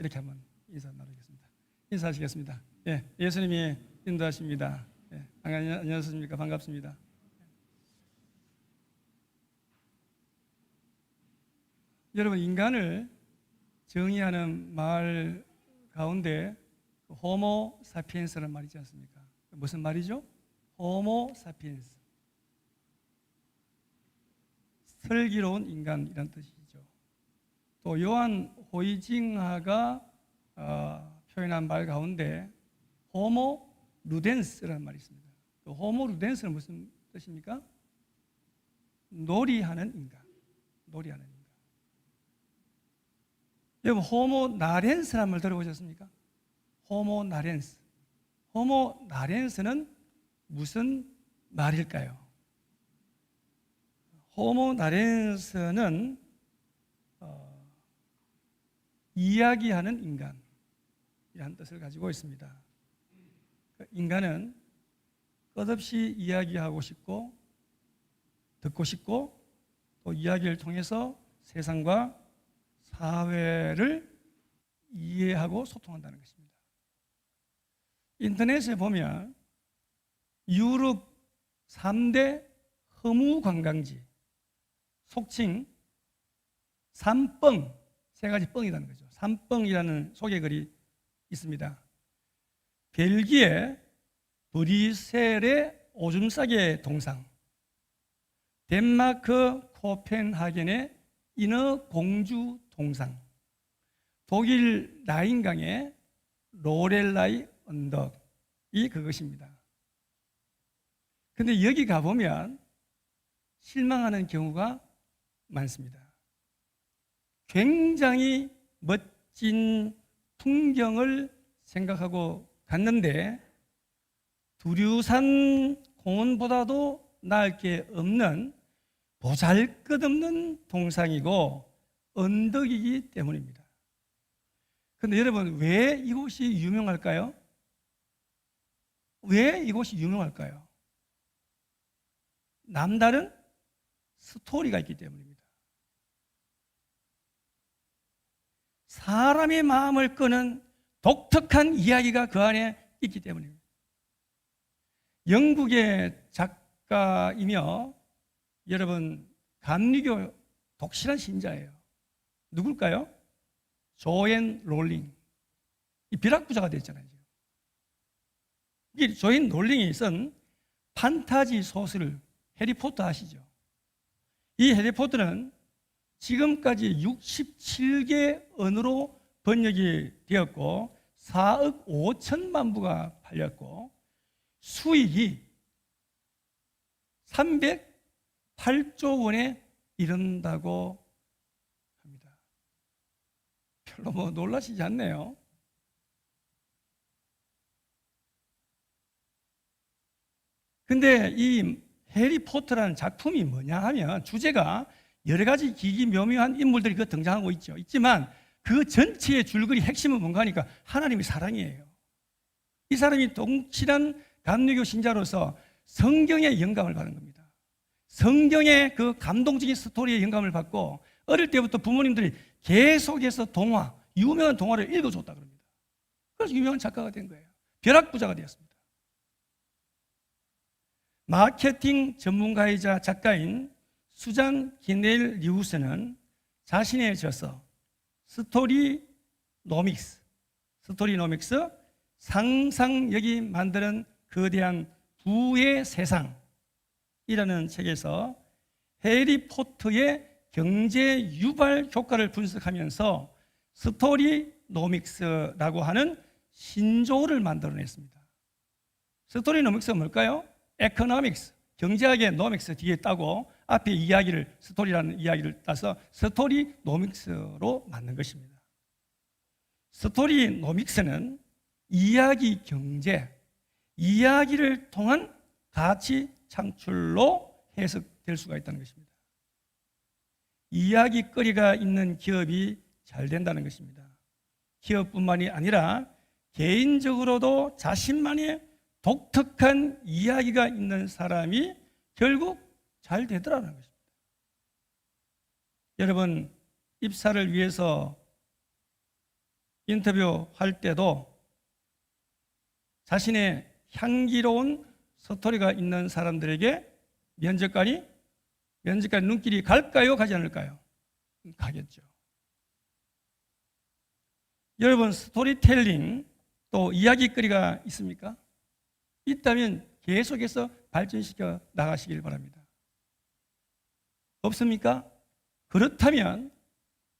이렇게 한번 인사 나누겠습니다. 인사하시겠습니다. 예, 예수님이 인도하십니다. 예, 안녕- 안녕하십니까? 반갑습니다. 여러분 인간을 정의하는 말 가운데 그 호모 사피엔스라는 말이지 않습니까? 무슨 말이죠? 호모 사피엔스. 슬기로운 인간이란 뜻이죠. 또 요한 호이징하가 어, 표현한 말 가운데 호모 루덴스라는 말이 있습니다. 그 호모 루덴스는 무슨 뜻입니까? 놀이하는 인간. 놀이하는 인간. 여러분 호모 나렌스라는 말 들어보셨습니까? 호모 나렌스. 호모 나렌스는 무슨 말일까요? 호모 나렌스는 어, 이야기하는 인간이라는 뜻을 가지고 있습니다. 그 인간은 끝없이 이야기하고 싶고 듣고 싶고 또 이야기를 통해서 세상과 사회를 이해하고 소통한다는 것입니다. 인터넷에 보면 유럽 3대 허무 관광지 속칭 삼뻥 세 가지 뻥이라는 거죠. 삼뻥이라는 소개글이 있습니다. 벨기에 브리셀의 오줌 싸개 동상, 덴마크 코펜하겐의 인어 공주 동상, 독일 라인강의 로렐라이 언덕이 그것입니다. 근데 여기 가보면 실망하는 경우가 많습니다. 굉장히 멋진 풍경을 생각하고 갔는데 두류산 공원보다도 나을 게 없는 보잘 것 없는 동상이고 언덕이기 때문입니다. 근데 여러분 왜 이곳이 유명할까요? 왜 이곳이 유명할까요? 남다른 스토리가 있기 때문입니다. 사람의 마음을 끄는 독특한 이야기가 그 안에 있기 때문입니다. 영국의 작가이며 여러분 감리교 독실한 신자예요. 누굴까요? 조앤 롤링. 이 벼락부자가 됐잖아요. 이 조앤 롤링이 쓴 판타지 소설 해리포터 아시죠? 이 해리포터는 지금까지 67개 언어로 번역이 되었고 4억 5천만 부가 팔렸고 수익이 308조 원에 이른다고 합니다. 별로 뭐 놀라시지 않네요. 근데 이 해리포터라는 작품이 뭐냐 하면 주제가 여러 가지 기기묘묘한 인물들이 그 등장하고 있죠. 있지만 그 전체의 줄거리 핵심은 뭔가 하니까 하나님의 사랑이에요. 이 사람이 동칠한 감리교 신자로서 성경의 영감을 받은 겁니다. 성경의 그 감동적인 스토리의 영감을 받고 어릴 때부터 부모님들이 계속해서 동화, 유명한 동화를 읽어줬다 그럽니다. 그래서 유명한 작가가 된 거예요. 벼락부자가 되었습니다. 마케팅 전문가이자 작가인 수잔 기넬 리우스는 자신의 저서 스토리 노믹스, 스토리 노믹스 상상력이 만드는 거대한 부의 세상이라는 책에서 해리포터의 경제 유발 효과를 분석하면서 스토리 노믹스라고 하는 신조어를 만들어냈습니다. 스토리 노믹스가 뭘까요? 에코노믹스, 경제학의 노믹스 뒤에 따고 앞에 이야기를 스토리라는 이야기를 따서 스토리 노믹스로 만든 것입니다. 스토리 노믹스는 이야기 경제, 이야기를 통한 가치 창출로 해석될 수가 있다는 것입니다. 이야기거리가 있는 기업이 잘 된다는 것입니다. 기업뿐만이 아니라 개인적으로도 자신만의 독특한 이야기가 있는 사람이 결국 잘 되더라는 것입니다. 여러분, 입사를 위해서 인터뷰할 때도 자신의 향기로운 스토리가 있는 사람들에게 면접관이 면접관 눈길이 갈까요? 가지 않을까요? 가겠죠. 여러분 스토리텔링 또 이야기거리가 있습니까? 있다면 계속해서 발전시켜 나가시길 바랍니다. 없습니까? 그렇다면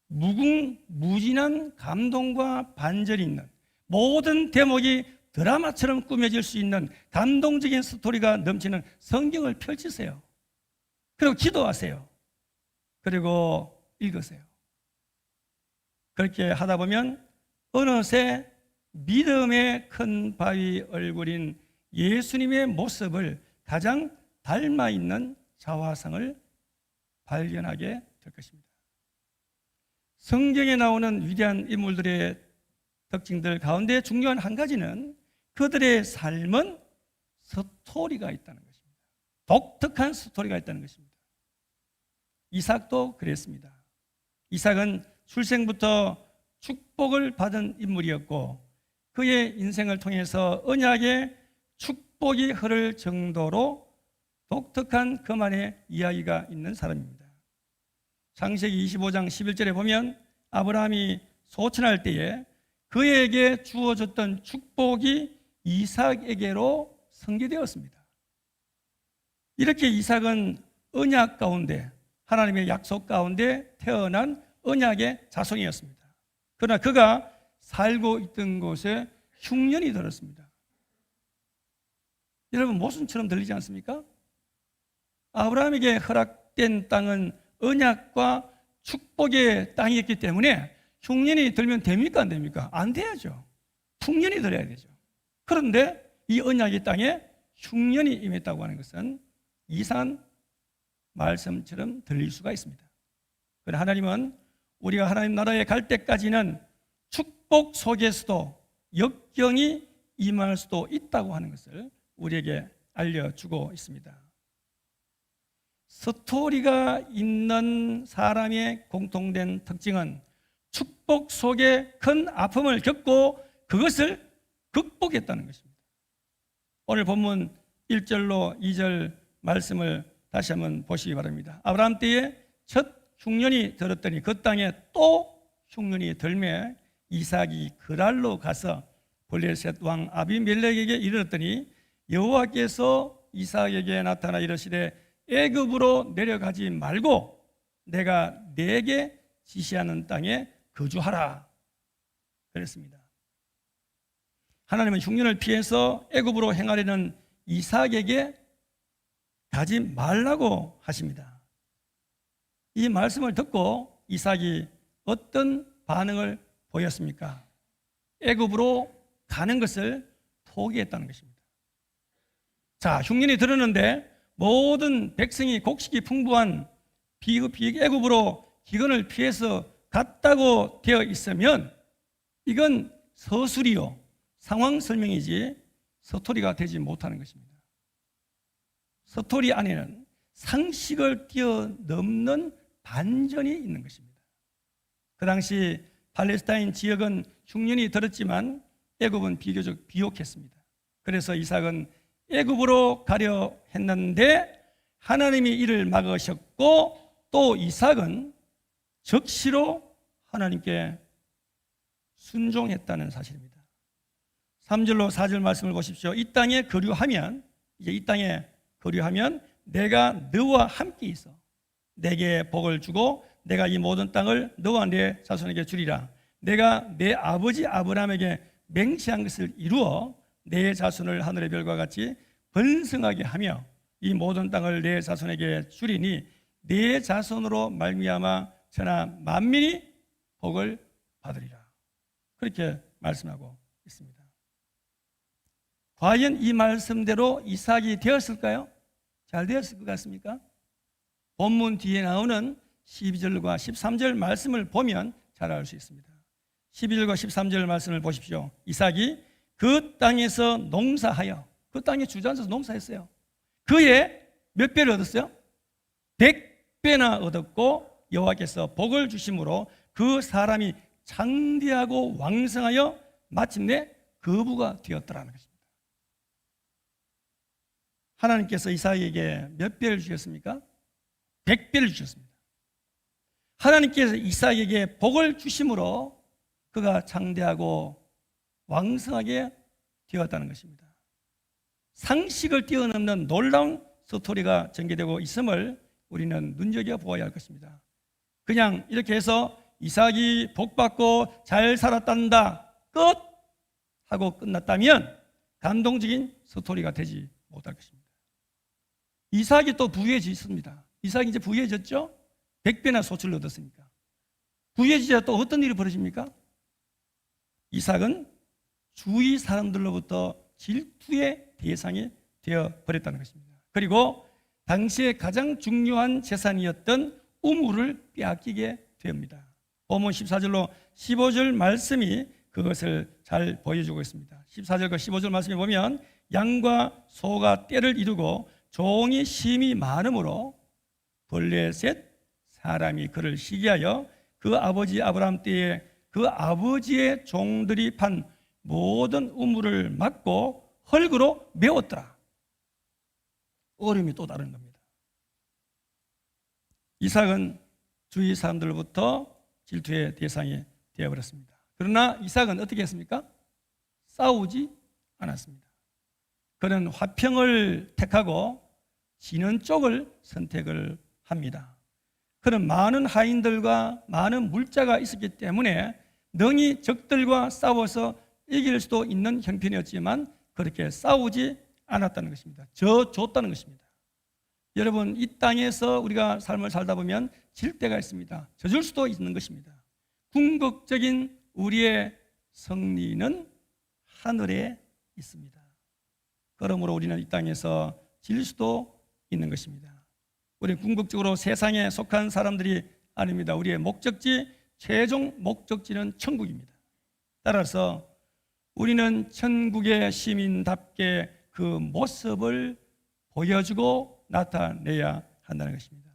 무궁무진한 감동과 반전이 있는 모든 대목이 드라마처럼 꾸며질 수 있는 감동적인 스토리가 넘치는 성경을 펼치세요. 그리고 기도하세요. 그리고 읽으세요. 그렇게 하다 보면 어느새 믿음의 큰 바위 얼굴인 예수님의 모습을 가장 닮아 있는 자화상을 발견하게 될 것입니다. 성경에 나오는 위대한 인물들의 특징들 가운데 중요한 한 가지는 그들의 삶은 스토리가 있다는 것입니다. 독특한 스토리가 있다는 것입니다. 이삭도 그랬습니다. 이삭은 출생부터 축복을 받은 인물이었고 그의 인생을 통해서 언약의 축복이 흐를 정도로 독특한 그만의 이야기가 있는 사람입니다. 창세기 25장 11절에 보면 아브라함이 소천할 때에 그에게 주어졌던 축복이 이삭에게로 성계되었습니다. 이렇게 이삭은 언약 가운데 하나님의 약속 가운데 태어난 언약의 자손이었습니다. 그러나 그가 살고 있던 곳에 흉년이 들었습니다. 여러분 모순처럼 들리지 않습니까? 아브라함에게 허락된 땅은 언약과 축복의 땅이었기 때문에 흉년이 들면 됩니까 안 됩니까? 안 돼야죠. 풍년이 들어야 되죠. 그런데 이 언약의 땅에 흉년이 임했다고 하는 것은 이상한 말씀처럼 들릴 수가 있습니다. 그러나 하나님은 우리가 하나님 나라에 갈 때까지는 축복 속에서도 역경이 임할 수도 있다고 하는 것을 우리에게 알려주고 있습니다. 스토리가 있는 사람의 공통된 특징은 축복 속에 큰 아픔을 겪고 그것을 극복했다는 것입니다. 오늘 본문 1절로 2절 말씀을 다시 한번 보시기 바랍니다. 아브라함 때에 첫 흉년이 들었더니 그 땅에 또 흉년이 들매 이삭이 그랄로 가서 블레셋 왕 아비멜렉에게 이르렀더니 여호와께서 이삭에게 나타나 이르시되 애굽으로 내려가지 말고 내가 내게 지시하는 땅에 거주하라 그랬습니다. 하나님은 흉년을 피해서 애굽으로 행하려는 이삭에게 가지 말라고 하십니다. 이 말씀을 듣고 이삭이 어떤 반응을 보였습니까? 애굽으로 가는 것을 포기했다는 것입니다. 자, 흉년이 들었는데 모든 백성이 곡식이 풍부한 비읍 애굽으로 기근을 피해서 갔다고 되어 있으면 이건 서술이요 상황 설명이지 서토리가 되지 못하는 것입니다. 서토리 안에는 상식을 뛰어넘는 반전이 있는 것입니다. 그 당시 팔레스타인 지역은 흉년이 들었지만 애굽은 비교적 비옥했습니다. 그래서 이삭은 애굽으로 가려 했는데 하나님이 이를 막으셨고 또 이삭은 적시로 하나님께 순종했다는 사실입니다. 3절로 4절 말씀을 보십시오. 이 땅에 거류하면 이제 이 땅에 거류하면 내가 너와 함께 있어 내게 복을 주고 내가 이 모든 땅을 너와 내 자손에게 주리라. 내가 내 아버지 아브라함에게 맹세한 것을 이루어 내 자손을 하늘의 별과 같이 번성하게 하며 이 모든 땅을 내 자손에게 주리니 내 자손으로 말미암아 천하 만민이 복을 받으리라. 그렇게 말씀하고 있습니다. 과연 이 말씀대로 이삭이 되었을까요? 잘 되었을 것 같습니까? 본문 뒤에 나오는 12절과 13절 말씀을 보면 잘 알 수 있습니다. 12절과 13절 말씀을 보십시오. 이삭이 그 땅에서 농사하여 그 땅에 주저앉아서 농사했어요. 그의 몇 배를 얻었어요? 백 배나 얻었고 여호와께서 복을 주심으로 그 사람이 장대하고 왕성하여 마침내 거부가 되었더라는 것입니다. 하나님께서 이삭에게 몇 배를 주셨습니까? 백 배를 주셨습니다. 하나님께서 이삭에게 복을 주심으로 그가 장대하고 왕성하게 되었다는 것입니다. 상식을 뛰어넘는 놀라운 스토리가 전개되고 있음을 우리는 눈여겨보아야 할 것입니다. 그냥 이렇게 해서 이삭이 복받고 잘 살았단다. 끝! 하고 끝났다면 감동적인 스토리가 되지 못할 것입니다. 이삭이 또 부유해졌습니다. 이삭이 이제 부유해졌죠? 백배나 소출을 얻었으니까. 부유해지자 또 어떤 일이 벌어집니까? 이삭은 주위 사람들로부터 질투의 대상이 되어 버렸다는 것입니다. 그리고 당시에 가장 중요한 재산이었던 우물을 빼앗기게 됩니다. 본문 14절로 15절 말씀이 그것을 잘 보여주고 있습니다. 14절과 15절 말씀에 보면 양과 소가 때를 이루고 종이 심이 많으므로 벌레셋 사람이 그를 시기하여 그 아버지 아브라함 때에 그 아버지의 종들이 판 모든 우물을 막고 헐그로 메웠더라. 어려움이 또 다른 겁니다. 이삭은 주위 사람들로부터 질투의 대상이 되어버렸습니다. 그러나 이삭은 어떻게 했습니까? 싸우지 않았습니다. 그는 화평을 택하고 지는 쪽을 선택을 합니다. 그는 많은 하인들과 많은 물자가 있었기 때문에 능히 적들과 싸워서 이길 수도 있는 형편이었지만 그렇게 싸우지 않았다는 것입니다. 저 줬다는 것입니다. 여러분 이 땅에서 우리가 삶을 살다 보면 질 때가 있습니다. 져줄 수도 있는 것입니다. 궁극적인 우리의 승리는 하늘에 있습니다. 그러므로 우리는 이 땅에서 질 수도 있는 것입니다. 우리 궁극적으로 세상에 속한 사람들이 아닙니다. 우리의 목적지, 최종 목적지는 천국입니다. 따라서 우리는 천국의 시민답게 그 모습을 보여주고 나타내야 한다는 것입니다.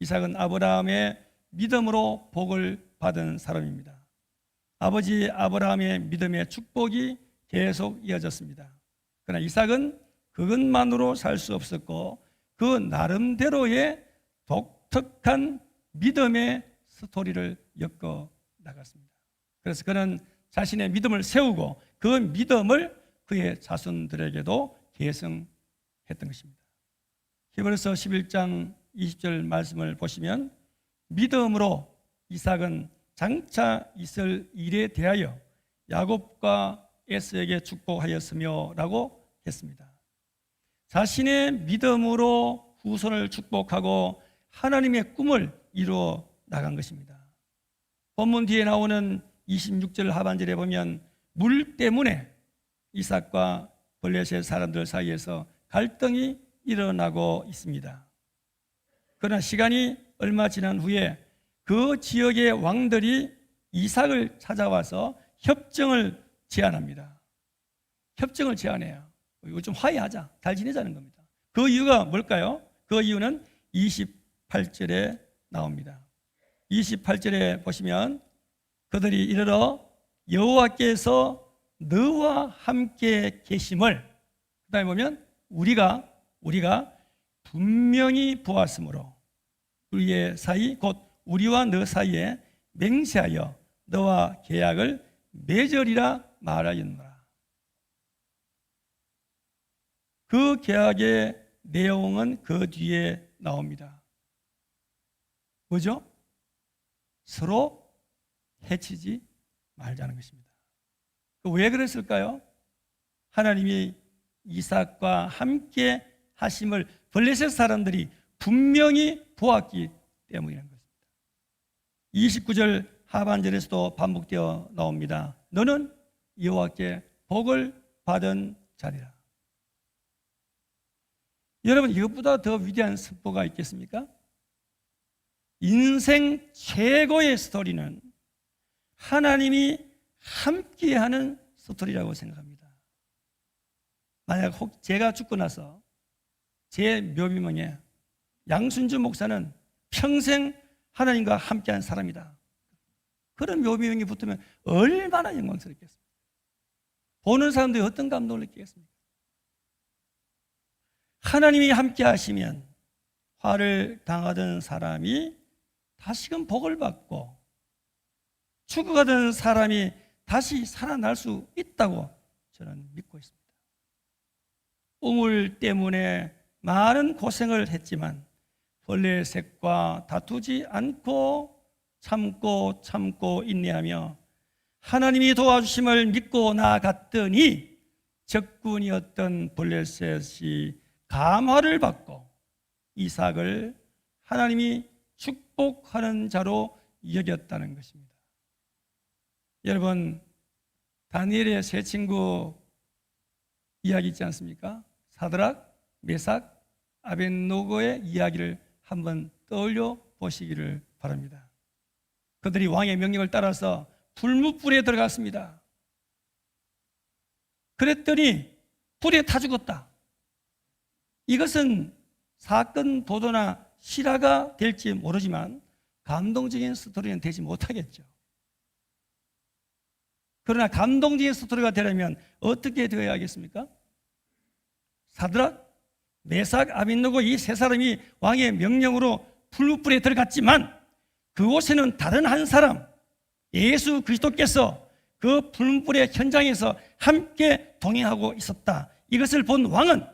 이삭은 아브라함의 믿음으로 복을 받은 사람입니다. 아버지 아브라함의 믿음의 축복이 계속 이어졌습니다. 그러나 이삭은 그것만으로 살 수 없었고 그 나름대로의 독특한 믿음의 스토리를 엮어 나갔습니다. 그래서 그는 자신의 믿음을 세우고 그 믿음을 그의 자손들에게도 계승했던 것입니다. 히브리서 11장 20절 말씀을 보시면 믿음으로 이삭은 장차 있을 일에 대하여 야곱과 에스에게 축복하였으며라고 했습니다. 자신의 믿음으로 후손을 축복하고 하나님의 꿈을 이루어 나간 것입니다. 본문 뒤에 나오는 26절 하반절에 보면 물 때문에 이삭과 블레셋 사람들 사이에서 갈등이 일어나고 있습니다. 그러나 시간이 얼마 지난 후에 그 지역의 왕들이 이삭을 찾아와서 협정을 제안합니다. 협정을 제안해요. 이거 좀 화해하자. 잘 지내자는 겁니다. 그 이유가 뭘까요? 그 이유는 28절에 나옵니다. 28절에 보시면 그들이 이르러 여호와께서 너와 함께 계심을 그다음에 보면 우리가 우리가 분명히 보았으므로 우리의 사이 곧 우리와 너 사이에 맹세하여 너와 계약을 맺으리라 말하였노라. 그 계약의 내용은 그 뒤에 나옵니다. 뭐죠? 서로 해치지 말자는 것입니다. 그왜 그랬을까요? 하나님이 이삭과 함께 하심을 블레셋 사람들이 분명히 보았기 때문이라는 것입니다. 29절 하반절에서도 반복되어 나옵니다. 너는 여호와께 복을 받은 자리라. 여러분 이것보다 더 위대한 선포가 있겠습니까? 인생 최고의 스토리는 하나님이 함께하는 스토리라고 생각합니다. 만약 혹 제가 죽고 나서 제 묘비명에 양순주 목사는 평생 하나님과 함께한 사람이다. 그런 묘미형이 붙으면 얼마나 영광스럽겠습니까? 보는 사람들이 어떤 감동을 느끼겠습니까? 하나님이 함께 하시면 화를 당하던 사람이 다시금 복을 받고 죽어가던 사람이 다시 살아날 수 있다고 저는 믿고 있습니다. 우물 때문에 많은 고생을 했지만 벌레의 색과 다투지 않고 참고 참고 인내하며 하나님이 도와주심을 믿고 나아갔더니 적군이었던 블레셋이 감화를 받고 이삭을 하나님이 축복하는 자로 여겼다는 것입니다. 여러분 다니엘의 세 친구 이야기 있지 않습니까? 사드락, 메삭, 아벤노고의 이야기를 한번 떠올려 보시기를 바랍니다. 그들이 왕의 명령을 따라서 불무불에 들어갔습니다. 그랬더니 불에 타 죽었다. 이것은 사건 보도나 실화가 될지 모르지만 감동적인 스토리는 되지 못하겠죠. 그러나 감동적인 스토리가 되려면 어떻게 되어야 하겠습니까? 사드락, 메삭, 아빈노고 이 세 사람이 왕의 명령으로 풀무불에 들어갔지만 그곳에는 다른 한 사람 예수 그리스도께서 그 풀무불의 현장에서 함께 동행하고 있었다. 이것을 본 왕은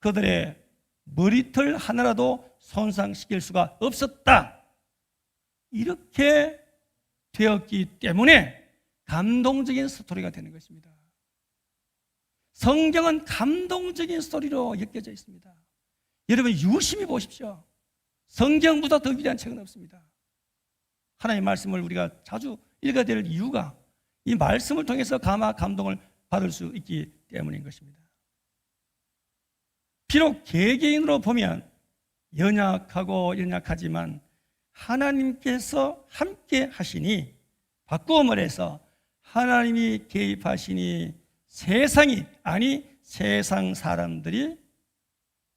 그들의 머리털 하나라도 손상시킬 수가 없었다. 이렇게 되었기 때문에 감동적인 스토리가 되는 것입니다. 성경은 감동적인 스토리로 엮여져 있습니다. 여러분 유심히 보십시오. 성경보다 더 위대한 책은 없습니다. 하나님의 말씀을 우리가 자주 읽어야 될 이유가 이 말씀을 통해서 감화 감동을 받을 수 있기 때문인 것입니다. 비록 개개인으로 보면 연약하고 연약하지만 하나님께서 함께 하시니 바꾸어 말해서 하나님이 개입하시니 세상이 아니 세상 사람들이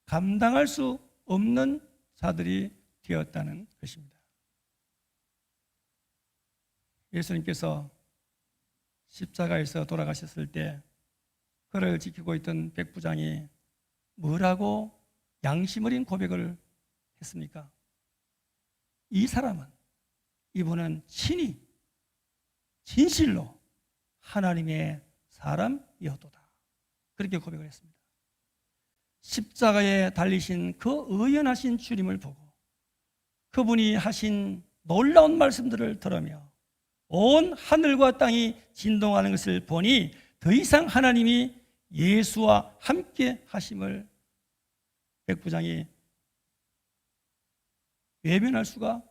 감당할 수 없는 자들이 되었다는 것입니다. 예수님께서 십자가에서 돌아가셨을 때 그를 지키고 있던 백부장이 뭐라고 양심 어린 고백을 했습니까? 이 사람은 이분은 친히 진실로 하나님의 사람이었도다. 그렇게 고백을 했습니다. 십자가에 달리신 그 의연하신 주님을 보고 그분이 하신 놀라운 말씀들을 들으며 온 하늘과 땅이 진동하는 것을 보니 더 이상 하나님이 예수와 함께 하심을 백부장이 외면할 수가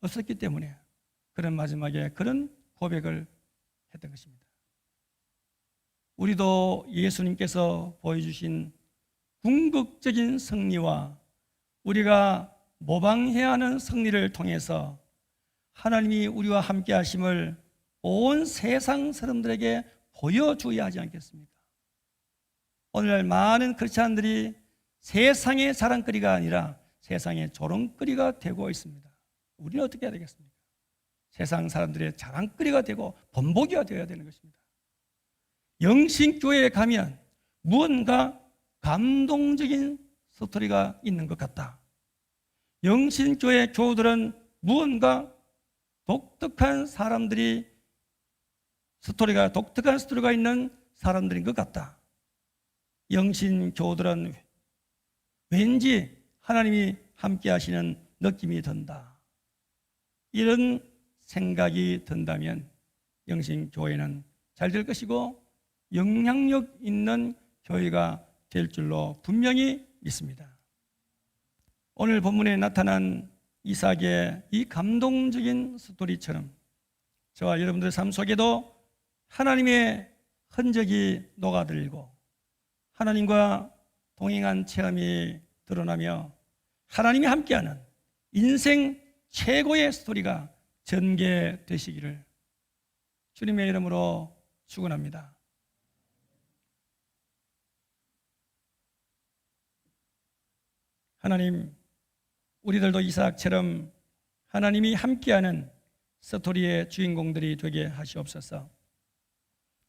없었기 때문에 그런 마지막에 그런 고백을 했던 것입니다. 우리도 예수님께서 보여주신 궁극적인 승리와 우리가 모방해야 하는 승리를 통해서 하나님이 우리와 함께 하심을 온 세상 사람들에게 보여줘야 하지 않겠습니까? 오늘날 많은 크리스찬들이 세상의 자랑거리가 아니라 세상의 조롱거리가 되고 있습니다. 우리는 어떻게 해야 되겠습니까? 세상 사람들의 자랑거리가 되고 본보기가 되어야 되는 것입니다. 영신교회에 가면 무언가 감동적인 스토리가 있는 것 같다. 영신교회 교우들은 무언가 독특한 사람들이 스토리가 독특한 스토리가 있는 사람들인 것 같다. 영신 교우들은 왠지 하나님이 함께 하시는 느낌이 든다. 이런 생각이 든다면 영신 교회는 잘 될 것이고 영향력 있는 교회가 될 줄로 분명히 믿습니다. 오늘 본문에 나타난 이삭의 이 감동적인 스토리처럼 저와 여러분들의 삶 속에도 하나님의 흔적이 녹아들고 하나님과 동행한 체험이 드러나며 하나님이 함께하는 인생 최고의 스토리가 전개되시기를 주님의 이름으로 축원합니다. 하나님, 우리들도 이삭처럼 하나님이 함께하는 스토리의 주인공들이 되게 하시옵소서.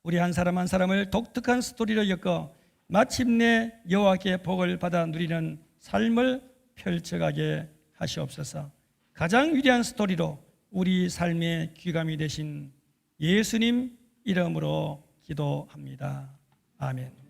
우리 한 사람 한 사람을 독특한 스토리로 엮어 마침내 여호와께 복을 받아 누리는 삶을 펼쳐가게 하시옵소서. 가장 위대한 스토리로 우리 삶의 귀감이 되신 예수님 이름으로 기도합니다. 아멘.